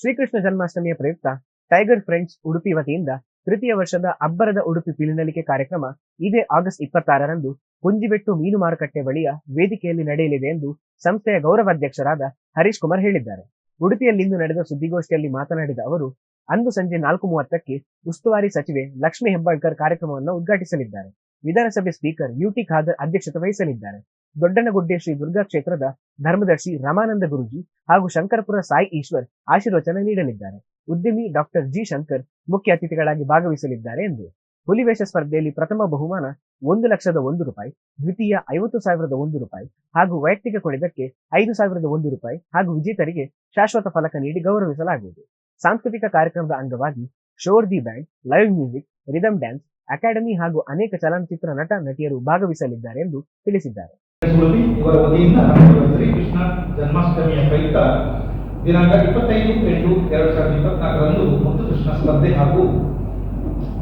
ಶ್ರೀಕೃಷ್ಣ ಜನ್ಮಾಷ್ಟಮಿಯ ಪ್ರಯುಕ್ತ tiger friends Udupi ವತಿಯಿಂದ ತೃತೀಯ ವರ್ಷದ ಅಬ್ಬರದ ಉಡುಪಿ ಪಿಲಿನಲಿಕೆ ಕಾರ್ಯಕ್ರಮ ಇದೇ ಆಗಸ್ಟ್ ಇಪ್ಪತ್ತಾರರಂದು ಕುಂಜಿಬೆಟ್ಟು ಮೀನು ಮಾರುಕಟ್ಟೆ ಬಳಿಯ ವೇದಿಕೆಯಲ್ಲಿ ನಡೆಯಲಿದೆ ಎಂದು ಸಂಸ್ಥೆಯ ಗೌರವಾಧ್ಯಕ್ಷರಾದ ಹರೀಶ್ ಕುಮಾರ್ ಹೇಳಿದ್ದಾರೆ. ಉಡುಪಿಯಲ್ಲಿಂದು ನಡೆದ ಸುದ್ದಿಗೋಷ್ಠಿಯಲ್ಲಿ ಮಾತನಾಡಿದ ಅವರು, ಅಂದು ಸಂಜೆ ನಾಲ್ಕು ಮೂವತ್ತಕ್ಕೆ ಉಸ್ತುವಾರಿ ಸಚಿವೆ ಲಕ್ಷ್ಮೀ ಹೆಬ್ಬಾಳ್ಕರ್ ಕಾರ್ಯಕ್ರಮವನ್ನು ಉದ್ಘಾಟಿಸಲಿದ್ದಾರೆ. ವಿಧಾನಸಭೆ ಸ್ಪೀಕರ್ ಯುಟಿ ಖಾದರ್ ಅಧ್ಯಕ್ಷತೆ ವಹಿಸಲಿದ್ದಾರೆ. ದೊಡ್ಡನಗುಡ್ಡೆ ಶ್ರೀ ದುರ್ಗಾ ಕ್ಷೇತ್ರದ ಧರ್ಮದರ್ಶಿ ರಮಾನಂದ ಗುರುಜಿ ಹಾಗೂ ಶಂಕರಪುರ ಸಾಯಿ ಈಶ್ವರ್ ಆಶೀರ್ವಚನ ನೀಡಲಿದ್ದಾರೆ. ಉದ್ಯಮಿ ಡಾಕ್ಟರ್ ಜಿ ಶಂಕರ್ ಮುಖ್ಯ ಅತಿಥಿಗಳಾಗಿ ಭಾಗವಹಿಸಲಿದ್ದಾರೆ ಎಂದು ಹುಲಿವೇಷ ಸ್ಪರ್ಧೆಯಲ್ಲಿ ಪ್ರಥಮ ಬಹುಮಾನ ಒಂದು ಲಕ್ಷದ ಒಂದು ರೂಪಾಯಿ, ದ್ವಿತೀಯ ಐವತ್ತು ಸಾವಿರದ ಒಂದು ರೂಪಾಯಿ ಹಾಗೂ ವೈಯಕ್ತಿಕ ಕೊಡಿದಕ್ಕೆ ಐದು ಸಾವಿರದ ಒಂದು ರೂಪಾಯಿ ಹಾಗೂ ವಿಜೇತರಿಗೆ ಶಾಶ್ವತ ಫಲಕ ನೀಡಿ ಗೌರವಿಸಲಾಗುವುದು. ಸಾಂಸ್ಕೃತಿಕ ಕಾರ್ಯಕ್ರಮದ ಅಂಗವಾಗಿ sure the band, live music, rhythm dance, academy ಹಾಗೂ ಅನೇಕ ಚಲನಚಿತ್ರ ನಟ, ನಟಿಯರು ಭಾಗವಹಿಸಲಿದ್ದಾರೆ ಎಂದು ತಿಳಿಸಿದ್ದಾರೆ. ಇವರ ವತಿಯಿಂದ ಶ್ರೀ ಶ್ರೀಕೃಷ್ಣ ಜನ್ಮಾಷ್ಟಮಿಯ ಪ್ರಯುಕ್ತ ದಿನಾಂಕ ಇಪ್ಪತ್ತೈದು ಎಂಟು ಎರಡು ಸಾವಿರದ ಇಪ್ಪತ್ನಾಲ್ಕರಂದು ಮುತ್ತು ಕೃಷ್ಣ ಸ್ಪರ್ಧೆ ಹಾಗೂ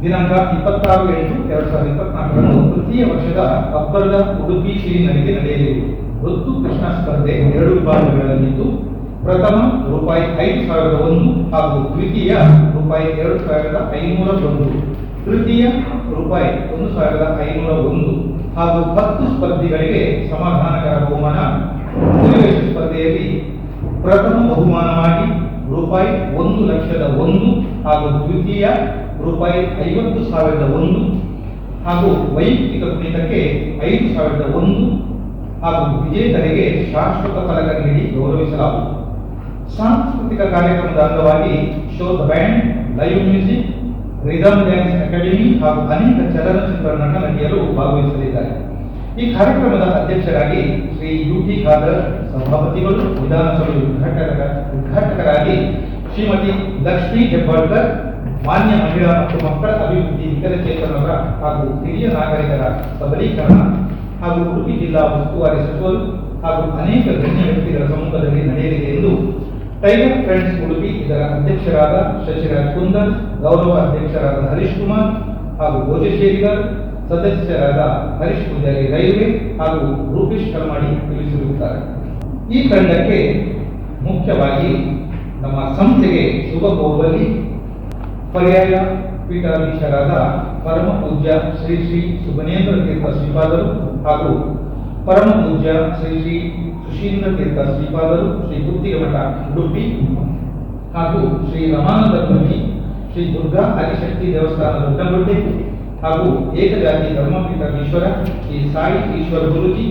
ದಿನಾಂಕ ಇಪ್ಪತ್ತಾರು ಎಂಟು ಎರಡು ಸಾವಿರದ ಇಪ್ಪತ್ನಾಲ್ಕರಂದು ತೃತೀಯ ವರ್ಷದ ಅಬ್ಬರದ ಉಡುಪಿ ಶ್ರೀನರಿಗೆ ನಡೆಯಲಿ ಮುತ್ತು ಕೃಷ್ಣ ಸ್ಪರ್ಧೆ ಎರಡು ವಿಭಾಗಗಳಲ್ಲಿದ್ದು ಪ್ರಥಮ ರೂಪಾಯಿ ಐದು ಸಾವಿರದ ಒಂದು ಹಾಗೂ ದ್ವಿತೀಯ ರೂಪಾಯಿ ಎರಡು ಸಾವಿರದ ಐನೂರ ಒಂದು. ತೃತೀಯ ರೂಪಾಯಿ ಒಂದು ಸಾವಿರದ ಐನೂರ ಒಂದು ಹಾಗೂ ಹತ್ತು ಸ್ಪರ್ಧಿಗಳಿಗೆ ಸಮಾಧಾನಕರ ಬಹುಮಾನ. ಮೂರುವೇಶ ಸ್ಪರ್ಧೆಯಲ್ಲಿ ಪ್ರಥಮ ಬಹುಮಾನವಾಗಿ ರೂಪಾಯಿ ಒಂದು ಲಕ್ಷದ ಒಂದು ಹಾಗೂ ದ್ವಿತೀಯ ರೂಪಾಯಿ ಐವತ್ತು ಸಾವಿರದ ಒಂದು ಹಾಗೂ ವೈಯಕ್ತಿಕ ಕುಣಿತಕ್ಕೆ ಐದು ಸಾವಿರದ ಒಂದು ಹಾಗೂ ವಿಜೇತರಿಗೆ ಶಾಶ್ವತ ಫಲಕ ನೀಡಿ ಗೌರವಿಸಲಾಗುವುದು. ಸಾಂಸ್ಕೃತಿಕ ಕಾರ್ಯಕ್ರಮದ ಅಂಗವಾಗಿ Shodha band, live music rhythm dance academy ಹಾಗೂ ಅನೇಕ ಚಲನಚಿತ್ರ ನಟ ನಟಿಯರು ಭಾಗವಹಿಸಲಿದ್ದಾರೆ. ಈ ಕಾರ್ಯಕ್ರಮದ ಅಧ್ಯಕ್ಷರಾಗಿ ಶ್ರೀ ಯು ಟಿ ಖಾದರ್, ಸಭಾಪತಿಗಳು ವಿಧಾನಸಭೆ ಉದ್ಘಾಟಕ ಉದ್ಘಾಟಕರಾಗಿ ಶ್ರೀಮತಿ ಲಕ್ಷ್ಮೀ ಹೆಬ್ಬಾಳ್ಕರ್, ಮಾನ್ಯ ಮಹಿಳಾ ಮತ್ತು ಮಕ್ಕಳ ಅಭಿವೃದ್ಧಿ ವಿಕಲಚೇತನರ ಹಾಗೂ ಹಿರಿಯ ನಾಗರಿಕರ ಸಬಲೀಕರಣ ಹಾಗೂ ಉಡುಪಿ ಜಿಲ್ಲಾ ಉಸ್ತುವಾರಿ ಸಚಿವರು ಹಾಗೂ ಅನೇಕ ಗಣ್ಯ ವ್ಯಕ್ತಿಗಳ ಸಮ್ಮುಖದಲ್ಲಿ ನಡೆಯಲಿದೆ ಎಂದು ಟೈಗರ್ ಫ್ರೆಂಡ್ಸ್ ಉಡುಪಿ ಇದರ ಅಧ್ಯಕ್ಷರಾದ ಶಶಿರಾಜ್ ಕುಂದನ್, ಗೌರವ ಅಧ್ಯಕ್ಷರಾದ ಹರೀಶ್ ಕುಮಾರ್ ಹಾಗೂ ಭೋಜಶೇಖರ್ ಸದಸ್ಯರಾದ ಹರೀಶ್ ಪೂಜಾರಿ ರೈಲ್ವೆ ಹಾಗೂ ರೂಪೇಶ್ ಕರ್ಮಾಡಿ ತಿಳಿಸಿರುತ್ತಾರೆ. ಈ ತಂಡಕ್ಕೆ ಮುಖ್ಯವಾಗಿ ನಮ್ಮ ಸಂಸ್ಥೆಗೆ ಶುಭ ಕೋರುವಲ್ಲಿ ಪರ್ಯಾಯ ಪೀಠಾಧೀಶರಾದ ಪರಮ ಪೂಜ್ಯ ಶ್ರೀ ಶ್ರೀ ಸುಬನೇಂದ್ರ ತೀರ್ಥ ಶ್ರೀಪಾದರು ಹಾಗೂ ಪರಮ ಪೂಜ್ಯ ಶ್ರೀ ಶ್ರೀ ಸುಶೀಂದ್ರ ತೀರ್ಥ ಶ್ರೀಪಾದರು ಶ್ರೀ ಗುತ್ತಿಗೆ ಮಠ ಉಡುಪಿ ಹಾಗೂ ಶ್ರೀ ರಮಾನಂದ ಗುರುಜಿ ಶ್ರೀ ದುರ್ಗಾ ಆದಿಶಕ್ತಿ ದೇವಸ್ಥಾನ ದೊಡ್ಡಗುಡ್ಡೆ ಹಾಗೂ ಏಕಜಾತಿ ಧರ್ಮಪೀಠ ಈಶ್ವರ, ಶ್ರೀ ಸಾಯಿ ಈಶ್ವರ ಗುರುಜಿ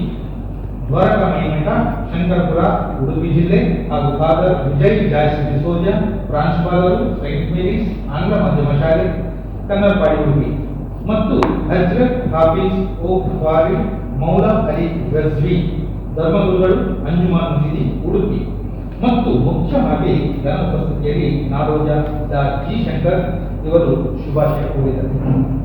ದ್ವಾರಕಾಮಣಿ ಮಠ ಶಂಕರಪುರ, ಉಡುಪಿ ಜಿಲ್ಲೆ ಹಾಗೂ ಫಾದರ್ ವಿಜಯ್ ಜಾಯ್ಸ್ ಡಿಸೋಜ ಪ್ರಾಂಶುಪಾಲರು, ಸೈಂಟ್ ಮೇರೀಸ್, ಆಂಗ್ಲ ಮಾಧ್ಯಮ ಶಾಲೆ, ಕನ್ನಡಪಾಡಿ ಉಡುಪಿ. ಮತ್ತು ಹಜ್ರತ್ ಹಾಫೀಸ್ ಓ ಫಾರಿ ಮೌಲಾ ಅಲಿ ಗಜ್ವಿ, ಧರ್ಮಗುರುಗಳು ಅಂಜುಮಾನ್ ಮಸೀದಿ, ಉಡುಪಿ. ಮತ್ತು ಮುಖ್ಯವಾಗಿ ನನ್ನ ಉಪಸ್ಥಿತಿಯಲ್ಲಿ ನಾಡೋಜ ಡಾ ಜಿ ಶಂಕರ್, ಇವರು ಶುಭಾಶಯ ಕೋರಿದರು.